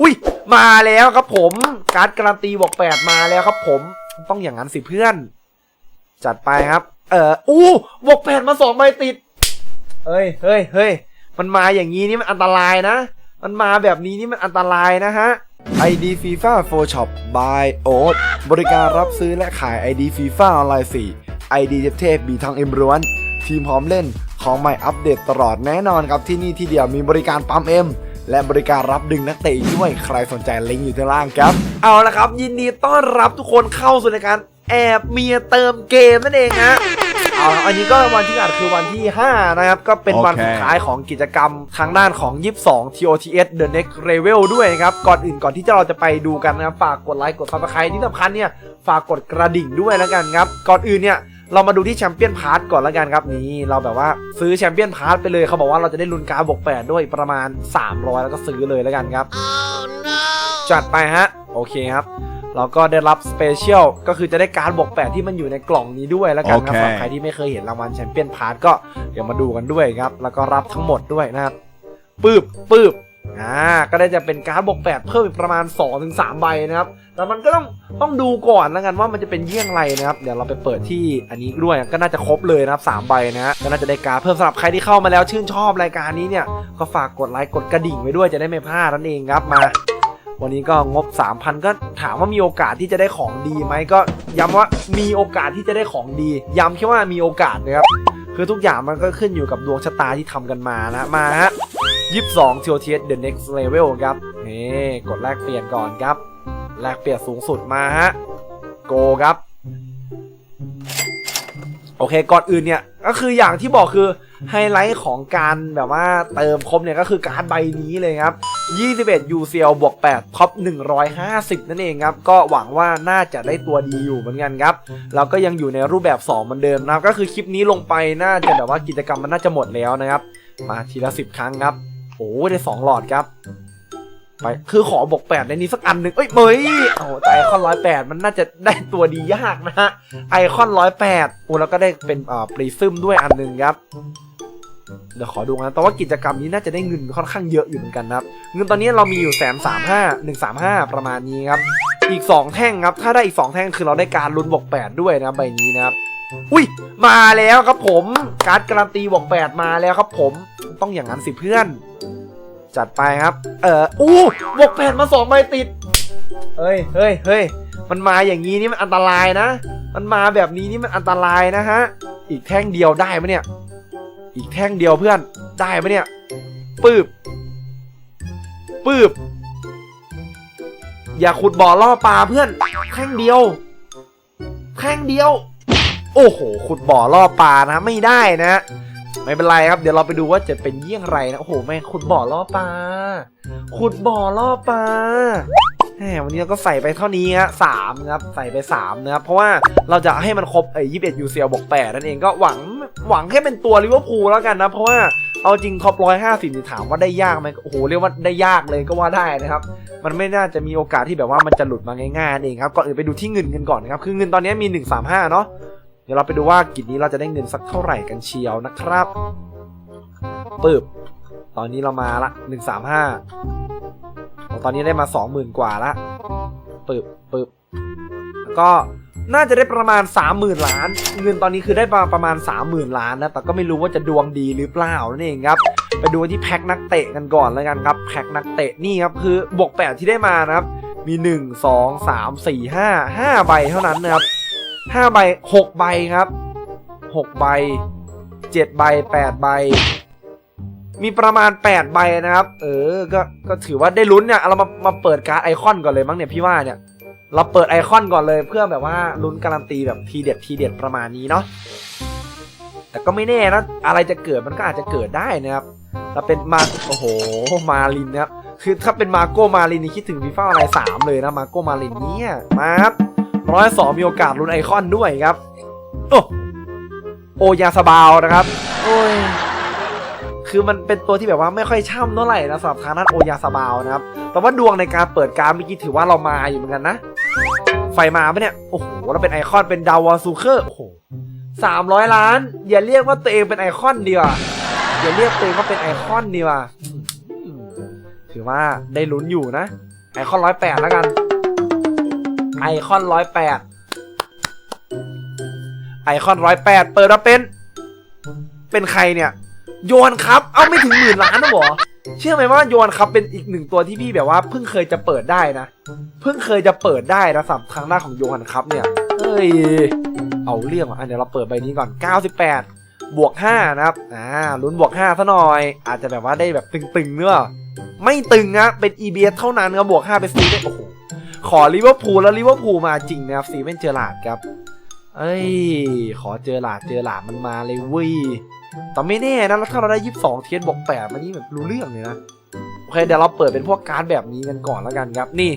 อุ้ยมาแล้วครับผม การ์ดการันตีบอกแปดมาแล้วครับผม ต้องอย่างนั้นสิเพื่อน จัดไปครับ เอออู้บอกแปดมาสองใบติดเฮ้ยเฮ้ยเฮ้ยมันมาอย่างนี้นี่มันอันตรายนะ มันมาแบบนี้นี่มันอันตรายนะฮะ ID FIFA 4 Shop by Oat บริการรับซื้อและขาย ID FIFA ออนไลน์4 ID เทพๆมีทังเอ็มร้วน ทีมพร้อมเล่นของใหม่อัปเดตตลอดแน่นอนครับที่นี่ที่เดียวมีบริการปั๊มเอ็ม และบริการรับดึงนักเตะด้วยใครสนใจลิงก์อยู่ที่ล่างครับ เอาละครับ ยินดีต้อนรับทุกคนเข้าสู่ในการแอบเมียเติมเกมนั่นเองฮะเอาละอันนี้ก็วันที่อัดคือวันที่ 5 นะครับ ก็เป็นวันสุดท้ายของกิจกรรมทางด้านของ 22 TOTS The Next Level ด้วยนะครับ ก่อนอื่นก่อนที่เราจะไปดูกันนะครับ ฝากกดไลค์กด Subscribe ที่สำคัญเนี่ย ฝากกดกระดิ่งด้วยแล้วกันครับ ก่อนอื่นเนี่ย เรามาดูที่แชมเปี้ยนพาร์ทก่อนแล้วกันครับนี่เราแบบว่าซื้อแชมเปี้ยนพาร์ทไปเลยเขาบอกว่าเราจะได้ลุ้นการดบวก8ด้วยประมาณ 300 แล้วก็ซื้อเลยแล้วกันครับจัดไปฮะ โอเคครับเราก็ได้รับสเปเชียลก็คือจะได้การดบวก8ที่มันอยู่ในกล่องนี้ด้วยแล้วกันครับโอเคสำหรับใครที่ไม่เคยเห็นรางวัลแชมเปี้ยนพาร์ทก็เดี๋ยวมาดูกันด้วยครับ แล้วก็รับทั้งหมดด้วยนะครับปืบปืบ อ่าก็ได้จะเป็นการ์ดบวก8เพิ่มอีกประมาณ2-3ใบนะครับแต่มันก็ต้องต้องดูก่อนแล้วกันว่ามันจะเป็นเยี่ยงไรนะครับเดี๋ยวเราไปเปิดที่อันนี้ด้วยก็น่าจะครบเลยนะครับสามใบนะฮะก็น่าจะได้การ์ดเพิ่มสำหรับใครที่เข้ามาแล้วชื่นชอบรายการนี้เนี่ยก็ฝากกดไลค์กดกระดิ่งไว้ด้วยจะได้ไม่พลาดนั่นเองครับมา วันนี้ก็งบ 3,000 ก็ถามว่ามีโอกาสที่จะได้ของดีไหมก็ย้ำว่ามีโอกาสที่จะได้ของดี ย้ำแค่ว่ามีโอกาสนะครับคือทุกอย่างมันก็ขึ้นอยู่กับดวงชะตาที่ทำกันมานะมาฮะ 22 TOTS The Next Level ครับนี่กดแลกเปลี่ยนก่อนครับ แลกเปลี่ยนสูงสุดมาฮะ โกครับ โอเค ก่อนอื่นเนี่ย ก็คืออย่างที่บอกคือไฮไลท์ของการแบบว่าเติมครบเนี่ยก็คือการ์ดใบนี้เลยครับ 21 UCL บวก8ท็อป 150 นั่นเองครับ ก็หวังว่าน่าจะได้ตัวดีอยู่เหมือนกันครับเราก็ยังอยู่ในรูปแบบ 2 เหมือนเดิมนะครับ ก็คือคลิปนี้ลงไปน่าจะแบบว่ากิจกรรมมันน่าจะหมดแล้วนะครับ มาทีละ 10 ครั้งครับ โอ้ได้2หลอดครับ ไปคือขอบวก8ในนี้สักอันหนึ่งเอ้ยเมยโอ้ไอคอนร้อยแปดมันน่าจะได้ตัวดียากนะฮะไอคอนร้อยแปดโอ้แล้วก็ได้เป็นอ่าปรีซึมด้วยอันหนึ่งครับเดี๋ยวขอดูนะแต่ว่ากิจกรรมนี้น่าจะได้เงินค่อนข้างเยอะอยู่เหมือนกันนะครับ เงินตอนนี้เรามีอยู่แสนสามห้าหนึ่งสามห้าประมาณนี้ครับ อีก 2 แท่งครับ ถ้าได้อีก 2 แท่งคือเราได้การลุ้นบวก8ด้วยนะใบนี้นะครับ อุ้ยมาแล้วครับผม การ์ดการันตีบวก8มาแล้วครับผม ต้องอย่างนั้นสิเพื่อน จัดไปครับ เอออู้บวก8มาสองใบติดเฮ้ยเฮ้ยเฮ้ยมันมาอย่างนี้นี่มันอันตรายนะ มันมาแบบนี้นี่มันอันตรายนะฮะ อีกแท่งเดียวได้ไหมเนี่ย อีกแท่งเดียวเพื่อน ได้ไหมเนี่ย ปืบปืบอย่าขุดบ่อล่อปลาเพื่อน แท่งเดียว แท่งเดียว โอ้โห ขุดบ่อล่อปลานะไม่ได้นะไม่เป็นไรครับ เดี๋ยวเราไปดูว่าจะเป็นเยี่ยงไรนะโอ้โหแม่ขุดบ่อล่อปลาขุดบ่อล่อปลาแหมวันนี้เราก็ใส่ไปเท่านี้ฮะสามนะครับใส่ไปสามนะครับเพราะว่าเราจะให้มันครบไอ้ยี่สิบเอ็ดยูเซียบวกแปดนั่นเองก็หวังหวังแค่เป็นตัวลิเวอร์พูลแล้วกันนะ เพราะว่าเอาจริงท็อปร้อยห้าสิบถามว่าได้ยากไหมโอ้โหเรียกว่าได้ยากเลยก็ว่าได้นะครับ มันไม่น่าจะมีโอกาสที่แบบว่ามันจะหลุดมาง่ายๆนั่นเองครับก่อนอื่นไปดูที่เงินกันก่อนนะครับคือเงินตอนนี้มี135เนาะ เดี๋ยวเราไปดูว่ากิจนี้เราจะได้เงินสักเท่าไหร่กันเชียวนะครับปึบตอนนี้เรามาละ135ตอนนี้ได้มา20,000กว่าละปึบปึบแล้วก็น่าจะได้ประมาณ 30,000 ล้าน เงินตอนนี้คือได้มาประมาณ 30,000 ล้านนะแต่ก็ไม่รู้ว่าจะดวงดีหรือเปล่านั่นเองครับไปดูที่แพ็คนักเตะกันก่อนแล้วกันครับแพ็คนักเตะนี่ครับคือบวกแปดที่ได้มานะครับมี 1 2 3 4 5 5ใบเท่านั้นนะครับ 5 ใบ 6 ใบครับ 6 ใบ 7 ใบ 8 ใบ มีประมาณ 8 ใบนะครับ เออ ก็ ก็ถือว่าได้ลุ้นเนี่ย เรามา มาเปิดการ์ดไอคอนก่อนเลยมั้งเนี่ยพี่ว่าเนี่ย เราเปิดไอคอนก่อนเลยเพื่อแบบว่าลุ้นการันตีแบบทีเด็ดทีเด็ดประมาณนี้เนาะ แต่ก็ไม่แน่นะ อะไรจะเกิดมันก็อาจจะเกิดได้นะครับถ้าเป็นมา โอ้โห มาลินนะครับ คือถ้าเป็นมาโกมาลินนี่คิดถึงฟีฟ่าอะไรสามเลยนะ มาโกมาลินเนี่ย มาครับ ร้อยสองมีโอกาสลุ้นไอคอนด้วยครับ โอ้โอยาสบาวนะครับ โอ้ย คือมันเป็นตัวที่แบบว่าไม่ค่อยช่ำเท่าไหร่นะสำหรับทางด้านโอยาสบาวนะครับ แต่ว่าดวงในการเปิดการดเมื่อกี้ถือว่าเรามาอยู่เหมือนกันนะ ไฟมาปะเนี่ย โอ้โหเราเป็นไอคอนเป็นดาวาซูเคอร์ โอ้โหสามร้อยล้าน อย่าเรียกว่าตัวเองเป็นไอคอนดีกว่าอย่าเรียกตัวเองว่าเป็นไอคอนดีกว่าอืมถถือว่าได้ลุ้นอยู่นะไอคอนร้อยแปดแล้วกัน ไอคอนร้อยแปดไอคอนร้อยแปดเปิดมาเป็น เป็นใครเนี่ย โยนครับ เอ้าไม่ถึงหมื่นล้านนะหรอ เชื่อไหมว่าโยนครับเป็นอีกหนึ่งตัวที่พี่แบบว่าเพิ่งเคยจะเปิดได้นะ เพิ่งเคยจะเปิดได้นะสำหรับทางด้าของโยนครับเนี่ยเอ้ย เอาเรื่องอะเดี๋ยวเราเปิดใบนี้ก่อน 98 บวก 5 นะครับ อ่า ลุ้นบวก 5 ซะหน่อย อาจจะแบบว่าได้แบบตึงๆเนื้อไม่ตึงนะ เป็น EBS เท่านั้นครับบวก5เป็นซีได้ โอ้โห ขอลิเวอร์พูลแล้วลิเวอร์พูลมาจริงนะครับซีเวนเจอร์ลาดครับ เอ้ย ขอเจอหลาดเจอหลาดมันมาเลยเว้ยแต่ไม่แน่นะแล้วถ้าเราได้22เทียนบวก8มันนี่แบบรู้เรื่องเลยนะโอเคเดี๋ยวเราเปิดเป็นพวกการ์ดแบบนี้กันก่อนแล้วกันครับ นี่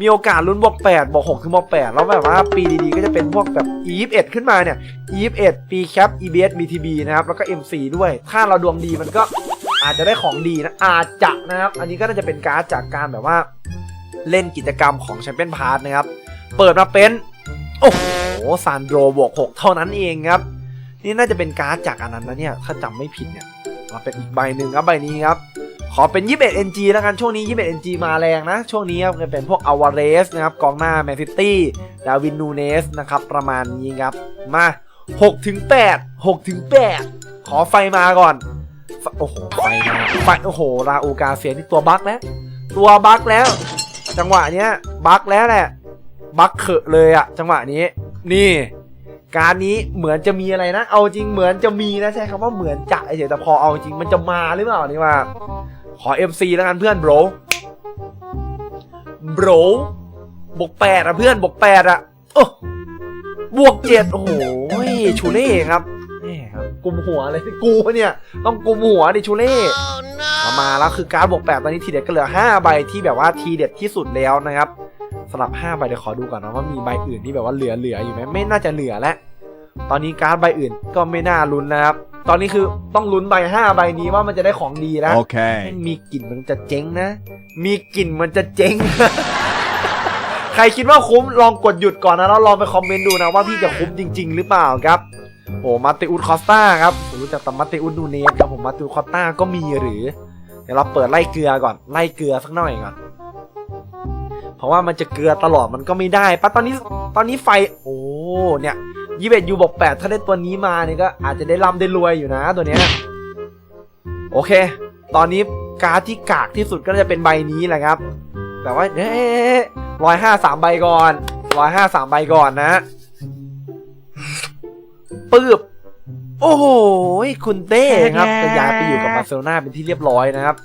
มีโอกาสลุ้นบวก8บวก6ถึงบวก8แล้วแบบว่าปีดีๆ ก็จะเป็นพวกแบบ E21 ขึ้นมาเนี่ย E21 ปีแคป EBS BTB นะครับ แล้วก็ MC ด้วย ถ้าเราดวงดีมันก็อาจจะได้ของดีนะ อาจจะนะครับ อันนี้ก็น่าจะเป็นการ์ดจากการแบบว่า เล่นกิจกรรมของแชมเปี้ยนพาร์ทนะครับ เปิดมาเป็น โอ้โหซานโดรบวก6เท่านั้นเองครับ นี่น่าจะเป็นการ์ดจากอันนั้นนะเนี่ย ถ้าจำไม่ผิดเนี่ยมาเป็นอีกใบหนึ่งครับใบนี้ครับ ขอเป็น 21 NG แล้วกันช่วงนี้ 21 NG มาแรงนะ ช่วงนี้ครับจะเป็นพวกอวาเรสนะครับกองหน้าแมนซิตี้ดาวินนูเนสนะครับประมาณนี้ครับ มา6ถึง8 6ถึง8ขอไฟมาก่อนโอ้โหไฟมาไฟโอ้โหราอูกาเซียนี่ตัวบั๊กแล้ว ตัวบั๊กแล้ว จังหวะเนี้ยบั๊กแล้วแหละบั๊กเขอะเลยอะจังหวะนี้ นี่ การนี้เหมือนจะมีอะไรนะ เอาจริงเหมือนจะมีนะใช้คำว่าเหมือนจะเฉยแต่พอเอาจริงมันจะมาหรือเปล่านี่ว่า ขอ MC แล้วกันเพื่อน bro bro บวกแปดอะเพื่อนบวกแปดอะโอ้บวกเจ็ดโอ้โหชูเล่ครับ กุมหัวเลยกูเนี่ย ต้องกุมหัวดิชูเล่มามาแล้วคือการดบวกแปดตอนนี้ทีเด็ดก็เหลือห้าใบที่แบบว่าทีเด็ดที่สุดแล้วนะครับสำหรับห้าใบเดี๋ยวขอดูก่อนนะว่ามีใบอื่นที่แบบว่าเหลือเหลืออยู่ไหมไม่น่าจะเหลือแล้วตอนนี้การ์ดใบอื่นก็ไม่น่าลุ้นนะครับ ตอนนี้คือต้องลุ้นใบห้าใบนี้ว่ามันจะได้ของดีนะ Okay. มีกลิ่นมันจะเจ๊งนะ มีกลิ่นมันจะเจ๊ง ใครคิดว่าคุ้มลองกดหยุดก่อนนะแล้วลองไปคอมเมนต์ดูนะว่าพี่จะคุ้มจริง ๆ หรือเปล่าครับ โอ้มาติอุสคอสตาครับผมรู้จักแต่มาติอุสนูเนสครับผมมาติอุสคอสตาก็มีหรือ เดี๋ยวเราเปิดไล่เกลือก่อนไล่เกลือสักหน่อยก่อนเพราะว่ามันจะเกลือตลอดมันก็ไม่ได้ปะตอนนี้ตอนนี้ไฟโอ้เนี่ยยี่สิบยูบอกแปดถ้าได้ตัวนี้มาเนี่ยก็อาจจะได้ร่ำได้รวยอยู่นะตัวเนี้ยโอเค ตอนนี้การ์ดที่กากที่สุดก็จะเป็นใบนี้แหละครับ แต่ว่าเอ๊ร้อยห้าสามใบก่อนร้อยห้าสามใบก่อนนะ ปืบโอ้โหคุณเต้ครับจะย้ายไปอยู่กับบาร์เซโลนาเป็นที่เรียบร้อยนะครับ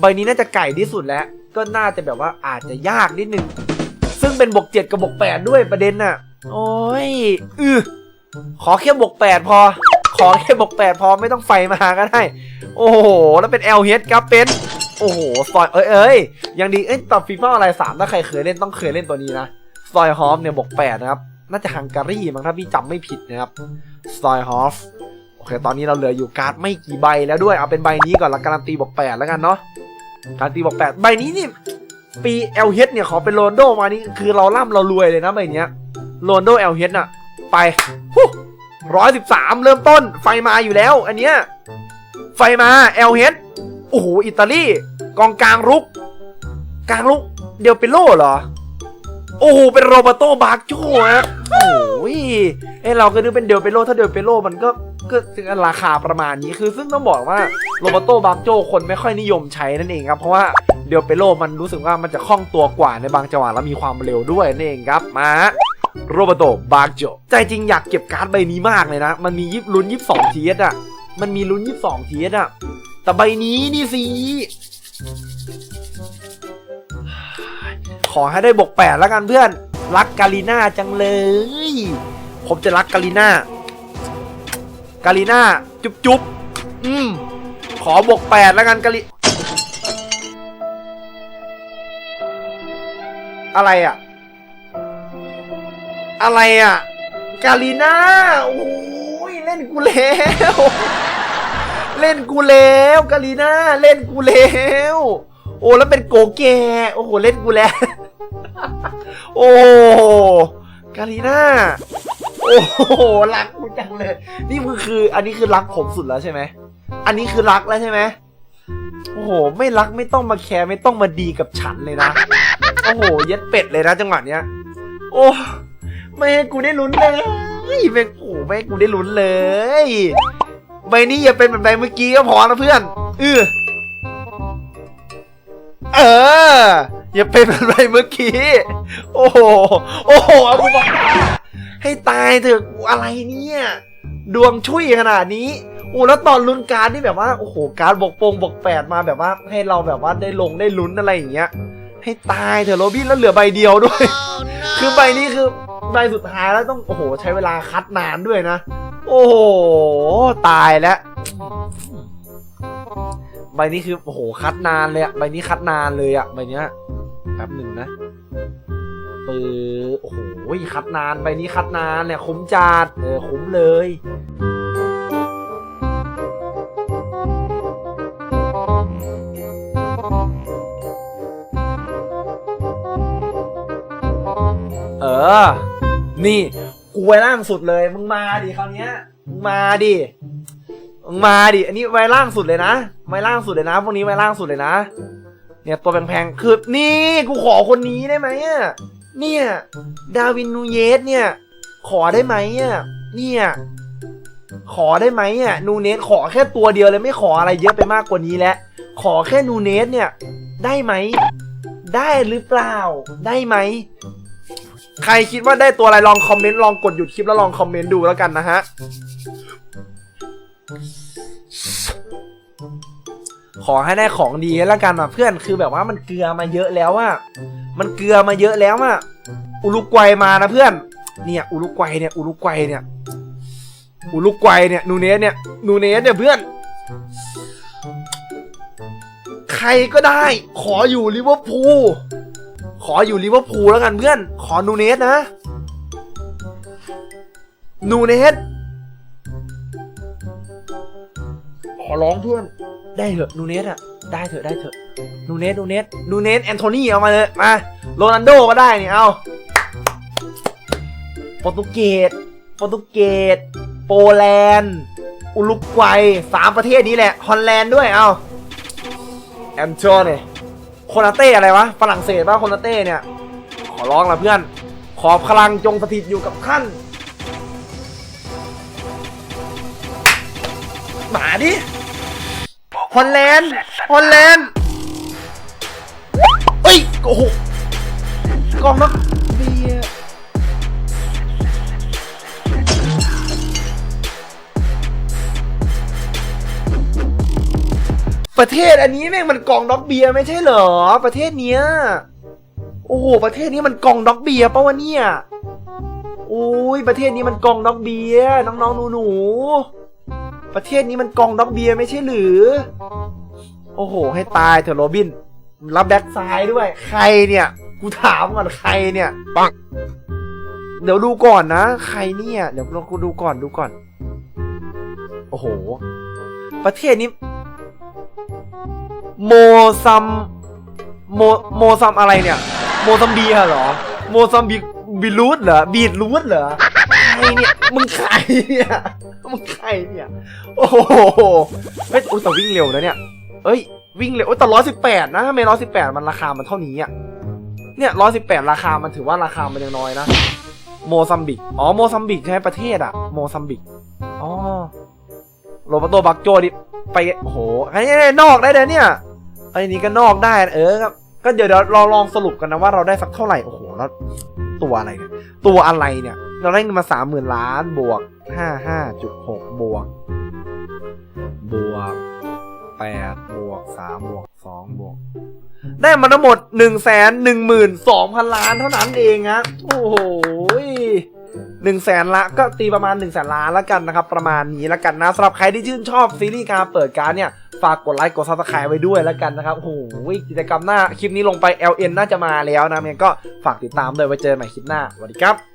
ใบนี้น่าจะไก่ที่สุดแล้ว ก็น่าจะแบบว่าอาจจะยากนิดนึง ซึ่งเป็นบวกเจ็ดกับบวกแปดด้วยประเด็นน่ะ โอ้ยอือขอแค่บวกแปดพอ ขอแค่บวกแปดพอไม่ต้องไฟมาก็ได้ โอ้โห แล้วเป็น l h ครับเป็น โอ้โหซอยเอ้ยเอ้ยยังดีเอ้ยตอนฟีฟ่าอะไรสามถ้าใครเคยเล่นต้องเคยเล่นตัวนี้นะซอยฮอฟเนี่ยบวกแปดนะครับ น่าจะฮังการีมั้งถ้าพี่จำไม่ผิดนะครับซอยฮอฟโอเค ตอนนี้เราเหลืออยู่การ์ดไม่กี่ใบแล้วด้วย เอาเป็นใบนี้ก่อนละการันตีบวกแปดแล้วกันเนาะการันตีบวกแปดใบนี้นี่ปี l h เฮดเนี่ยขอเป็นโรนโดมานี่คือเราล่ำเรารวยเลยนะใบเนี้ยโรนโด l h น่ะ ไปร้อยสิบสามเริ่มต้นไฟมาอยู่แล้ว อันเนี้ยไฟมา l h โอ้โหอิตาลีกองกลางรุก กลางรุกเดียวเปโลเหรอ โอ้โหเป็นโรเบร์โตบาร์โจครับโอ้ยเอ้เราก็นึกเป็นเดลเปโลถ้าเดลเปโลมันก็ก็ราคาประมาณนี้คือซึ่งต้องบอกว่าโรเบร์โตบาร์โจคนไม่ค่อยนิยมใช้นั่นเองครับเพราะว่าเดลเปโลมันรู้สึกว่ามันจะคล่องตัวกว่าในบางจังหวะแล้วมีความเร็วด้วยนั่นเองครับมาโรเบร์โตบาร์โจใจจริงอยากเก็บการ์ดใบนี้มากเลยนะ มันมียิบลุ้นยิบสองทีเอสอะมันมีลุ้นยิบสองทีเอสอะแต่ใบนี้นี่สิ อให้ได้บวกแปดแล้วกันเพื่อน รักกาลิน่าจังเลย ผมจะรักกาลิน่ากาลิน่าจุ๊บจุ๊บอืมขอบวกแปดแล้วกันกาลิอะไรอะ อะไรอะ กาลิน่าโอ้ยเล่นกูแล้วเล่นกูแล้วกาลีน่าเล่นกูแล้วโอ้แล้วเป็นโกแกโอ้โหเล่นกูแล้ว โอ้กาลีน่าโอ้โหรักกูจังเลย นี่คือคือ อันนี้คือรักผมสุดแล้วใช่ไหมอันนี้คือรักแล้วใช่ไหมโอ้โห ไม่รักไม่ต้องมาแคร์ไม่ต้องมาดีกับฉันเลยนะโอ้โหเย็ดเป็ดเลยนะจังหวะเนี้ย โอ้ไม่ให้กูได้ลุ้นเลยไม่โอ้ไม่ให้กูได้ลุ้นเลยใบนี้อย่าเป็นแบบใบเมื่อกี้ก็พอนะเพื่อนเออเออ อย่าเป็นแบบใบเมื่อกี้ โอ้โห โอ้โหเอากูบอกให้ตายเถอะอะไรเนี่ย ดวงช่วยขนาดนี้โอ้แล้วตอนลุ้นการดนี่แบบว่า โอ้โห การดบกโปงบกแปดมาแบบว่า ให้เราแบบว่าได้ลงได้ลุ้นอะไรอย่างเงี้ย ให้ตายเถอะโรบินแล้วเหลือใบเดียวด้วย คือใบนี้คือใบสุดท้ายแล้วต้องโอ้โห ใช้เวลาคัดนานด้วยนะ โอ้โห ตายแล้วใบนี้คือโอ้โหคัดนานเลยอะใบนี้คัดนานเลยอะใบเนี้ย แป๊บหนึ่งนะปือโอ้โหคัดนานใบนี้คัดนานเนี่ยคุ้มจัดเออคุ้มเลยเออ นี่กูไว้ล่างสุดเลย มึงมาดิคราวเนี้ยมึงมาดิ มึงมาดิ อันนี้ไว้ล่างสุดเลยนะ ไว้ล่างสุดเลยนะ พวกนี้ไว้ล่างสุดเลยนะ เนี่ยตัวแพงๆ คือนี่กูขอคนนี้ได้ไหมอะเนี่ยดาวินนูเยสเนี่ย ขอได้ไหมอะเนี่ยขอได้ไหมอะนูเนสขอแค่ตัวเดียวเลยไม่ขออะไรเยอะไปมากกว่านี้แล้วขอแค่นูเนสเนี่ย ได้ไหม ได้หรือเปล่า ได้ไหม ใครคิดว่าได้ตัวอะไรลองคอมเมนต์ลองกดหยุดคลิปแล้วลองคอมเมนต์ดูแล้วกันนะฮะ ขอให้ได้ของดีแล้วกันอะเพื่อนคือแบบว่ามันเกลือมาเยอะแล้วอะมันเกลือมาเยอะแล้วอะอุลุกวัยมานะเพื่อน เนี่ยอุลุกวัยเนี่ยอุลุกวัยเนี่ยอุลุกวัยเนี่ยนูเนสเนี่ยนูเนสเนี่ยเพื่อน ใครก็ได้ ขออยู่ลิเวอร์พูลขออยู่ลิเวอร์พูลแล้วกันเพื่อน ขอนูเนสนะนูเนสขอร้องเพื่อน ได้เถอะนูเนสอะได้เถอะได้เถอะนูเนสนูเนสนูเนสแอนโทนีเอามาเลยมาโรนัลโดก็ได้นี่เอาโปรตุเกสโปรตุเกสโปแลนด์อุรุกวัยสามประเทศนี้แหละฮอลแลนด์ด้วยเอาแอนโทนีโคนาเต้อะไรวะฝรั่งเศสป่ะโคนาเต้เนี่ยขอร้องละเพื่อน ขอพลังจงสถิตอยู่กับท่านหมาดิ อลแลนด์ฮอลแลนด์เอ้ยโอ้โหกองนักเบียประเทศอันนี้แม่งมันกองด็อกเบียไม่ใช่เหรอ ประเทศเนี้ยโอ้โหประเทศนี้มันกองด็อกเบียปะวะเนี่ยโอ้ยประเทศนี้มันกองด็อกเบียน้องๆหนูๆ ประเทศนี้มันกองด็อกเบียร์ไม่ใช่หรือ โอ้โห ให้ตายเถอะโรบิน รับแบ็กซ้ายด้วย ใครเนี่ย กูถามก่อนใครเนี่ยปังเดี๋ยวดูก่อนนะ ใครเนี่ย เดี๋ยวเรากูดูก่อนดูก่อน โอ้โห ประเทศนี้ โมซัม โม โมซัมอะไรเนี่ย โมซัมเบียเหรอ โมซัมบิบิรูดเหรอ บีดรูดเหรอใคร เนี่ย มึงใครเนี่ย มึงใครเนี่ย โอ้โหเฮ้ยอุ๊ยแต่วิ่งเร็วนะเนี่ย เอ้ย วิ่งเร็วโอ้แต่ร้อยสิบแปดนะทำไมร้อยสิบแปดมันราคามันเท่านี้อะ เนี่ยร้อยสิบแปดราคามันถือว่าราคามันยังน้อยนะ โมซัมบิก อ๋อ โมซัมบิกใช่ไหมประเทศอะ โมซัมบิก อ๋อ โรบัตโตบักโจดิ ไป โอ้โหไอันนี้นอกได้เลยเนี่ย ไอ้นี่ก็นอกได้ เออครับก็เดี๋ยวเดี๋ยวเราลองสรุปกันนะว่าเราได้สักเท่าไหร่ โอ้โห แล้วตัวอะไรเนี่ย ตัวอะไรเนี่ย เราได้เงินมาสามหมื่นล้านบวกห้าห้าจุดหกบวก บวกแปดบวกสามบวกสองบวก ได้มาทั้งหมดหนึ่งแสนหนึ่งหมื่นสองพันล้านเท่านั้นเองฮะโอ้โหหนึ่งแสนละก็ตีประมาณหนึ่งแสนล้านแล้วกันนะครับ ประมาณนี้แล้วกันนะสำหรับใครที่ชื่นชอบซีรีส์การเปิดการเนี่ยฝากกดไลค์กดซับสไครต์ไว้ด้วยแล้วกันนะครับโอ้โหกิจกรรมหน้าคลิปนี้ลงไป LN น่าจะมาแล้วนะงั้นก็ฝากติดตามด้วยไว้เจอกันใหม่คลิปหน้าสวัสดีครับ